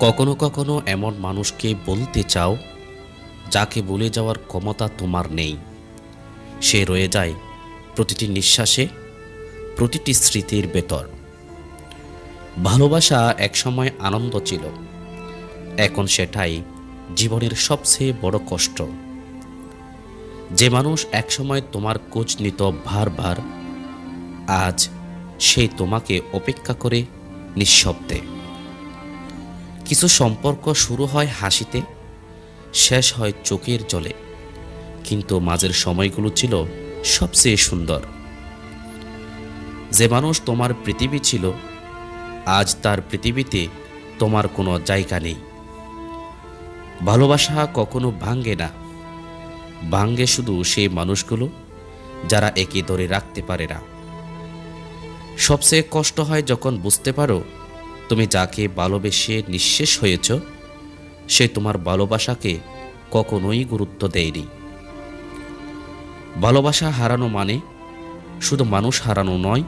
কখনো কখনো এমন মানুষকে বলতে চাও, যাকে বলে যাওয়ার ক্ষমতা তোমার নেই। সে রয়ে যায় প্রতিটি নিঃশ্বাসে, প্রতিটি স্মৃতির ভেতর। ভালোবাসা একসময় আনন্দ ছিল। এখন সেটাই জীবনের সবচেয়ে বড় কষ্ট। যে মানুষ একসময় তোমার কোচ নিত ভার আজ সেই তোমাকে অপেক্ষা করে নিঃশব্দে। কিছু সম্পর্ক শুরু হয় হাসিতে, শেষ হয় চোখের জলে। কিন্তু মাঝের সময়গুলো ছিল সবচেয়ে সুন্দর। যে মানুষ তোমার পৃথিবী ছিল, আজ তার পৃথিবীতে তোমার কোনো জায়গা নেই। ভালোবাসা কখনো ভাঙ্গে না। ভাঙ্গে শুধু সেই মানুষগুলো যারা একে ধরে রাখতে পারে না। সবচেয়ে কষ্ট হয় যখন বুঝতে পারো তুমি যাকে ভালোবেসে নিঃশেষ হয়েছ, সে তোমার ভালোবাসাকে কখনোই গুরুত্ব দেয়নি। ভালোবাসা হারানো মানে শুধু মানুষ হারানো নয়,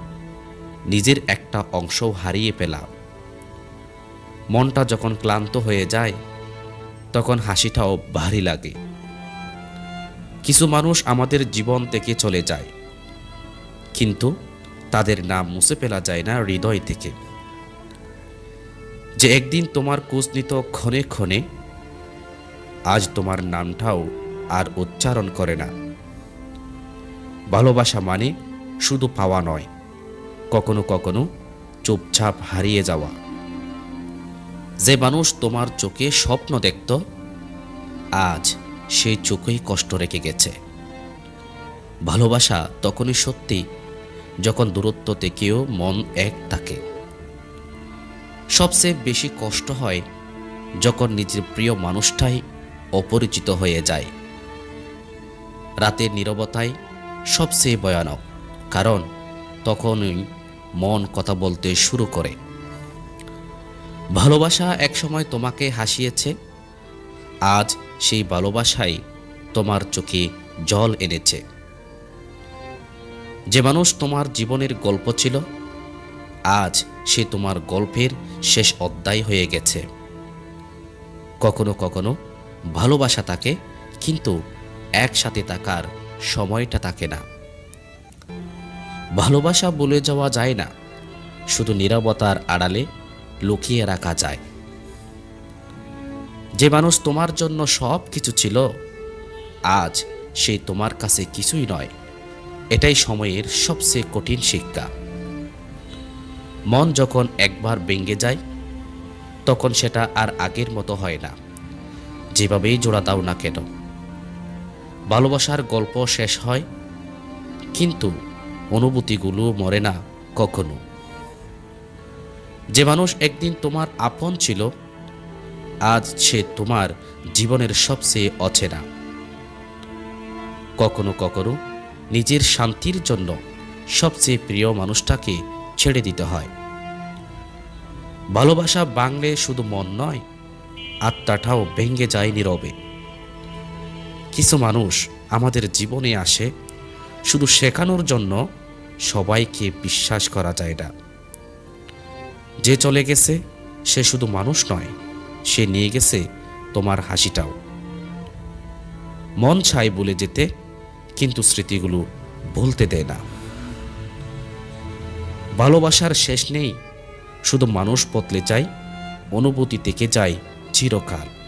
নিজের একটা অংশও হারিয়ে ফেলা মনটা যখন ক্লান্ত হয়ে যায়, তখন হাসিটাও ভারী লাগে। কিছু মানুষ আমাদের জীবন থেকে চলে যায়, কিন্তু তাদের নাম মুছে ফেলা যায় না হৃদয় থেকে। যে একদিন তোমার কোচ নিত ক্ষণে ক্ষণে আজ তোমার নামটাও আর উচ্চারণ করে না। ভালোবাসা মানে শুধু পাওয়া নয়, কখনো কখনো চুপচাপ হারিয়ে যাওয়া। যে মানুষ তোমার চোখে স্বপ্ন দেখত, আজ সেই চোখেই কষ্ট রেখে গেছে। ভালোবাসা তখনই সত্যি যখন দূরত্ব থেকেও মন এক থাকে। সবচেয়ে বেশি কষ্ট হয় যখন নিজের প্রিয় মানুষটাই অপরিচিত হয়ে যায়। রাতের নীরবতায় সবচেয়ে ভয়ানক, কারণ তখনই মন কথা বলতে শুরু করে। ভালোবাসা একসময় তোমাকে হাসিয়েছে, আজ সেই ভালোবাসাই তোমার চোখে জল এনেছে। যে মানুষ তোমার জীবনের গল্প ছিল আজ সে তোমার গল্পের শেষ অধ্যায় হয়ে গেছে। কখনো কখনো ভালোবাসা তাকে, কিন্তু একসাথে থাকার সময়টা থাকে না। ভালোবাসা বলে যাওয়া যায় না, শুধু নিরবতার আড়ালে লুকিয়ে রাখা যায়। যে মানুষ তোমার জন্য সব কিছু ছিল, আজ সে তোমার কাছে কিছুই নয়। এটাই সময়ের সবচেয়ে কঠিন শিক্ষা। মন যখন একবার ভেঙে যায়, তখন সেটা আর আগের মতো হয় না। যেভাবেই জোড়া দাও না কেন। ভালোবাসার গল্প শেষ হয়, কিন্তু অনুভূতিগুলো মরে না কখনো। যে মানুষ একদিন তোমার আপন ছিল, আজ সে তোমার জীবনের সবচেয়ে অচেনা। কখনো কখনো নিজের শান্তির জন্য সবচেয়ে প্রিয় মানুষটাকে ছেড়ে দিতে হয়। ভালোবাসা বাংলে শুধু মন নয়, আত্মাটাও ভেঙে যায় নীরবে। কিছু মানুষ আমাদের জীবনে আসে, শুধু শেখানোর জন্য সবাইকে বিশ্বাস করা যায় না। যে চলে গেছে, সে শুধু মানুষ নয়, সে নিয়ে গেছে তোমার হাসিটাও। মন চাই বলে যেতে, কিন্তু স্মৃতিগুলো ভুলতে দেয় না। ভালোবাসার শেষ নেই। শুধু মানুষ বদলে যায় অনুভূতি থেকে যায় চিরকাল।